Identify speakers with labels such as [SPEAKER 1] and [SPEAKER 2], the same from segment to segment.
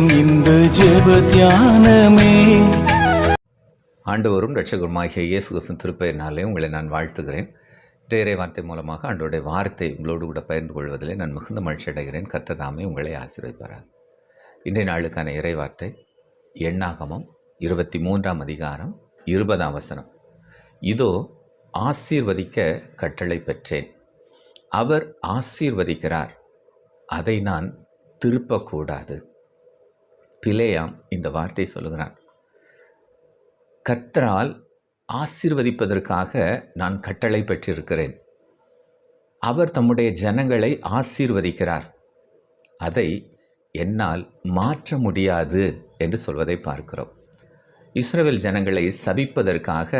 [SPEAKER 1] நேரம் இந்த ஜெப தியானமே.
[SPEAKER 2] ஆண்டவரும் ரட்சகருமாகிய இயேசு கிறிஸ்தன் திருப்பெயரினாலே உங்களை நான் வாழ்த்துகிறேன். தேரை வார்த்தை மூலமாக ஆண்டோடைய வார்த்தை உங்களோடு கூட பகிர்ந்து கொள்வதிலே நான் மிகுந்த மகிழ்ச்சி அடைகிறேன். கர்த்ததாமே உங்களை ஆசீர்வதிப்பார் இன்றைய நாளுக்கான இறை வார்த்தை எண்ணாகமம் இருபத்தி மூன்றாம் அதிகாரம் இருபதாம் வசனம். இதோ ஆசீர்வதிக்க கட்டளை பெற்றேன். அவர் ஆசீர்வதிக்கிறார். அதை நான் திருப்பக்கூடாது. பிலேயாம் இந்த வார்த்தை சொல்லுகிறான். கர்த்தரால் ஆசீர்வதிப்பதற்காக நான் கட்டளை பெற்றிருக்கிறேன். அவர் தம்முடைய ஜனங்களை ஆசீர்வதிக்கிறார். அதை என்னால் மாற்ற முடியாது என்று சொல்வதை பார்க்கிறோம். இஸ்ரேல் ஜனங்களை சபிப்பதற்காக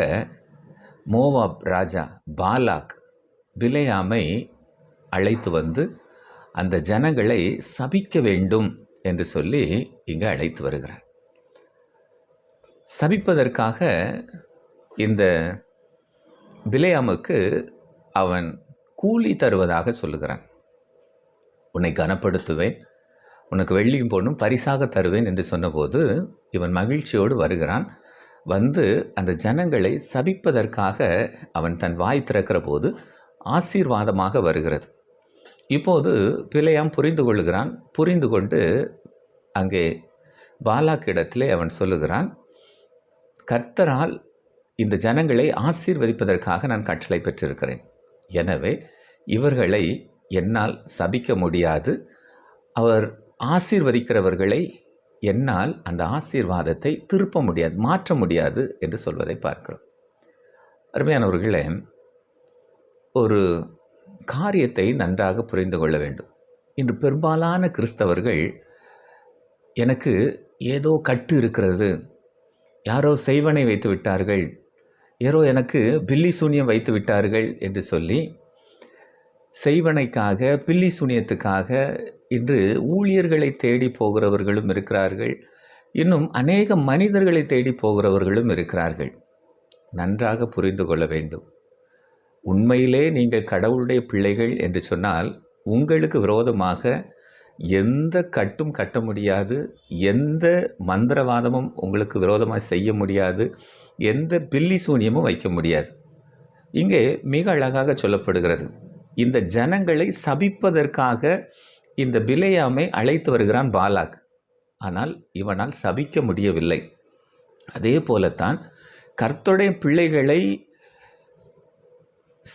[SPEAKER 2] மோவாப் ராஜா பாலாக் விலையாமை அழைத்து வந்து அந்த ஜனங்களை சபிக்க வேண்டும் என்று சொல்லி இங்கு அழைத்து வருகிறார். சபிப்பதற்காக இந்த பிலேயாமுக்கு அவன் கூலி தருவதாக சொல்லுகிறான். உன்னை கனப்படுத்துவேன் உனக்கு வெள்ளியும் பொண்ணும் பரிசாக தருவேன் என்று சொன்னபோது இவன் மகிழ்ச்சியோடு வருகிறான். வந்து அந்த ஜனங்களை சபிப்பதற்காக அவன் தன் வாய் திறக்கிற போது ஆசீர்வாதமாக வருகிறது. இப்போது பிழையாம் புரிந்து கொள்ளுகிறான் புரிந்து கொண்டு அங்கே பாலாக்கிடத்திலே அவன் சொல்லுகிறான் கர்த்தரால் இந்த ஜனங்களை ஆசீர்வதிப்பதற்காக நான் கட்டளை பெற்றிருக்கிறேன். எனவே இவர்களை என்னால் சபிக்க முடியாது. அவர் ஆசீர்வதிக்கிறவர்களை என்னால் அந்த ஆசீர்வாதத்தை திருப்ப முடியாது மாற்ற முடியாது என்று சொல்வதை பார்க்கிறோம். அருமையானவர்களே ஒரு காரியத்தை நன்றாக புரிந்து கொள்ள வேண்டும். இன்று பெரும்பாலான கிறிஸ்தவர்கள் எனக்கு ஏதோ கட்டு இருக்கிறது. யாரோ செய்வனை வைத்து விட்டார்கள். யாரோ எனக்கு பில்லி சூனியம் வைத்து விட்டார்கள் என்று சொல்லி செய்வனைக்காக பில்லி சூனியத்துக்காக இன்று ஊழியர்களை தேடி போகிறவர்களும் இருக்கிறார்கள். இன்னும் அநேக மனிதர்களை தேடி போகிறவர்களும் இருக்கிறார்கள். நன்றாக புரிந்து கொள்ள வேண்டும். உண்மையிலே நீங்கள் கடவுளுடைய பிள்ளைகள் என்று சொன்னால் உங்களுக்கு விரோதமாக எந்த கட்டும் கட்ட முடியாது எந்த மந்திரவாதமும் உங்களுக்கு விரோதமாக செய்ய முடியாது எந்த பில்லி சூனியமும் வைக்க முடியாது. இங்கே மிக அழகாக சொல்லப்படுகிறது. இந்த ஜனங்களை சபிப்பதற்காக இந்த பிலையாமை அழைத்து வருகிறான் பாலாக். ஆனால் இவனால் சபிக்க முடியவில்லை. அதே போலத்தான் கர்த்தருடைய பிள்ளைகளை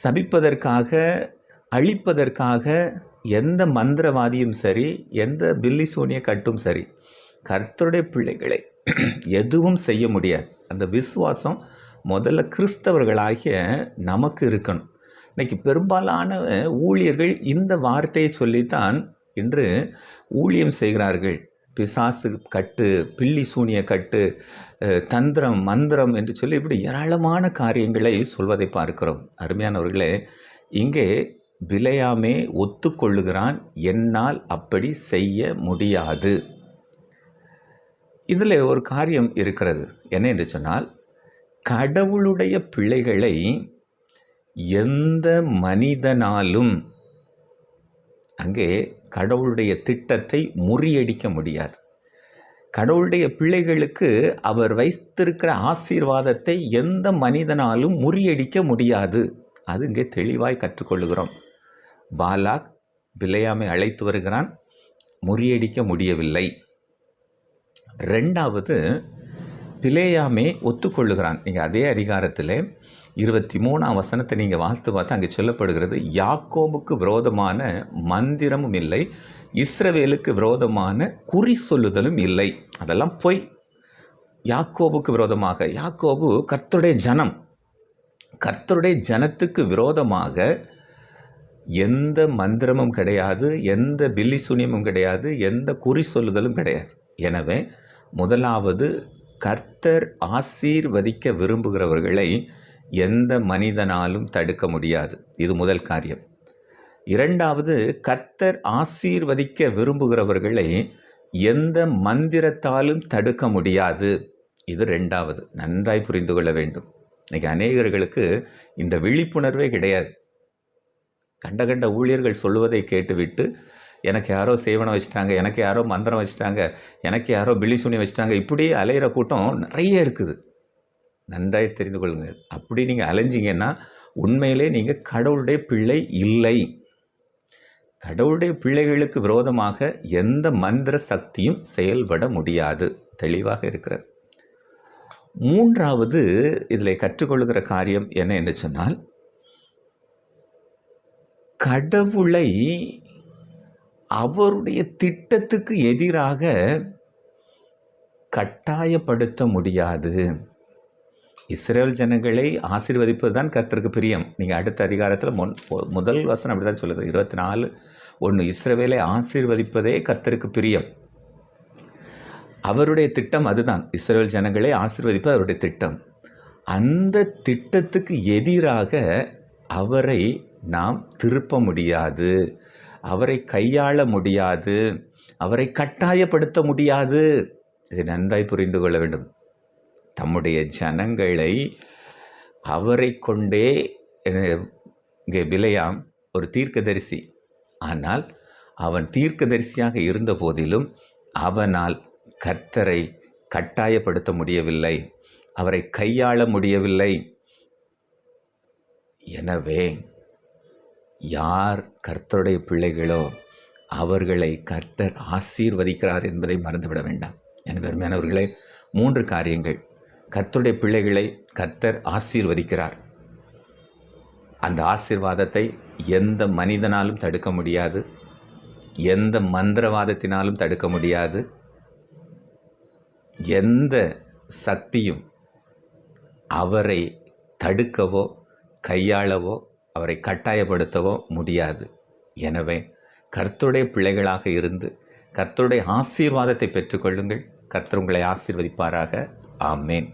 [SPEAKER 2] சபிப்பதற்காக அழிப்பதற்காக எந்த மந்திரவாதியும் சரி எந்த பில்லிசோனிய கட்டும் சரி கர்த்தருடைய பிள்ளைகளை எதுவும் செய்ய முடியாது. அந்த விசுவாசம் முதல்ல கிறிஸ்தவர்களாகிய நமக்கு இருக்கணும். இன்றைக்கி பெரும்பாலான ஊழியர்கள் இந்த வார்த்தையை சொல்லித்தான் இன்று ஊழியம் செய்கிறார்கள். பிசாசு கட்டு பில்லி சூனிய கட்டு தந்திரம் மந்திரம் என்று சொல்லி இப்படி ஏராளமான காரியங்களை சொல்வதை பார்க்கிறோம். அருமையானவர்களே இங்கே விலையாமே ஒத்துக்கொள்ளுகிறான் என்னால் அப்படி செய்ய முடியாது. இதில் ஒரு காரியம் இருக்கிறது. என்ன என்று சொன்னால் கடவுளுடைய பிள்ளைகளை எந்த மனிதனாலும் அங்கே கடவுளுடைய திட்டத்தை முறியடிக்க முடியாது. கடவுளுடைய பிள்ளைகளுக்கு அவர் வைத்திருக்கிற ஆசீர்வாதத்தை எந்த மனிதனாலும் முறியடிக்க முடியாது. அது இங்கே தெளிவாய் கற்றுக்கொள்கிறோம் பாலாக் பிள்ளையாமை அழைத்து வருகிறான். முறியடிக்க முடியவில்லை. ரெண்டாவது பிளேயாமே ஒத்துக்கொள்ளுகிறான். நீங்கள் அதே அதிகாரத்தில் இருபத்தி மூணாம் வசனத்தை நீங்கள் வாசித்து பார்த்தா அங்கே சொல்லப்படுகிறது யாக்கோபுக்கு விரோதமான மந்திரமும் இல்லை இஸ்ரவேலுக்கு விரோதமான குறி சொல்லுதலும் இல்லை. அதெல்லாம் பொய். யாக்கோபுக்கு விரோதமாக யாக்கோபு கர்த்தருடைய ஜனம். கர்த்தருடைய ஜனத்துக்கு விரோதமாக எந்த மந்திரமும் கிடையாது எந்த பில்லி சூனியமும் கிடையாது எந்த குறி சொல்லுதலும் கிடையாது. எனவே முதலாவது கர்த்தர் ஆசீர்வதிக்க விரும்புகிறவர்களை எந்த மனிதனாலும் தடுக்க முடியாது. இது முதல் காரியம். இரண்டாவது கர்த்தர் ஆசீர்வதிக்க விரும்புகிறவர்களை எந்த மந்திரத்தாலும் தடுக்க முடியாது. இது ரெண்டாவது நன்றாய் புரிந்து கொள்ள வேண்டும். இன்னைக்கு அநேகர்களுக்கு இந்த விழிப்புணர்வே கிடையாது. கண்ட கண்ட ஊழியர்கள் சொல்லுவதை கேட்டுவிட்டு எனக்கு யாரோ சேவனம் வச்சுட்டாங்க எனக்கு யாரோ மந்திரம் வச்சுட்டாங்க எனக்கு யாரோ பில்லி சுனி வச்சுட்டாங்க இப்படியே அலையிற கூட்டம் நிறைய இருக்குது. நன்றாய் தெரிந்து கொள்ளுங்கள். அப்படி நீங்கள் அலைஞ்சிங்கன்னா உண்மையிலே நீங்கள் கடவுளுடைய பிள்ளை இல்லை. கடவுளுடைய பிள்ளைகளுக்கு விரோதமாக எந்த மந்திர சக்தியும் செயல்பட முடியாது. தெளிவாக இருக்கிறது. மூன்றாவது இதில் கற்றுக்கொள்கிற காரியம் என்ன என்று சொன்னால் கடவுளை அவருடைய திட்டத்துக்கு எதிராக கட்டாயப்படுத்த முடியாது. இஸ்ரேல் ஜனங்களை ஆசீர்வதிப்பது தான் கர்த்தருக்கு பிரியம். நீங்கள் அடுத்த அதிகாரத்தில் முன் முதல் வசனம் அப்படி தான் சொல்லுது. இருபத்தி நாலு ஒன்று இஸ்ரவேலை ஆசீர்வதிப்பதே கர்த்தருக்கு பிரியம். அவருடைய திட்டம் அதுதான். இஸ்ரேல் ஜனங்களை ஆசீர்வதிப்பது அவருடைய திட்டம். அந்த திட்டத்துக்கு எதிராக அவரை நாம் திருப்ப முடியாது. அவரை கையாள முடியாது. அவரை கட்டாயப்படுத்த முடியாது. இதை நன்றாய் புரிந்து கொள்ள வேண்டும். தம்முடைய ஜனங்களை அவரை கொண்டே இங்கே விலையாம் ஒரு தீர்க்கதரிசி. ஆனால் அவன் தீர்க்கதரிசியாக இருந்த போதிலும் அவனால் கர்த்தரை கட்டாயப்படுத்த முடியவில்லை. அவரை கையாள முடியவில்லை. எனவே யார் கர்த்தருடைய பிள்ளைகளோ அவர்களை கர்த்தர் ஆசீர்வதிக்கிறார் என்பதை மறந்துவிட வேண்டாம். என் பெருமையானவர்களே மூன்று காரியங்கள். கர்த்தருடைய பிள்ளைகளை கர்த்தர் ஆசீர்வதிக்கிறார். அந்த ஆசீர்வாதத்தை எந்த மனிதனாலும் தடுக்க முடியாது. எந்த மந்திரவாதத்தினாலும் தடுக்க முடியாது. எந்த சக்தியும் அவரை தடுக்கவோ கையாளவோ அவரை கட்டாயப்படுத்தவோ முடியாது. எனவே கர்த்தருடைய பிள்ளைகளாக இருந்து கர்த்தருடைய ஆசீர்வாதத்தை பெற்றுக்கொள்ளுங்கள். கர்த்தர் உங்களை ஆசீர்வதிப்பாராக. ஆமேன்.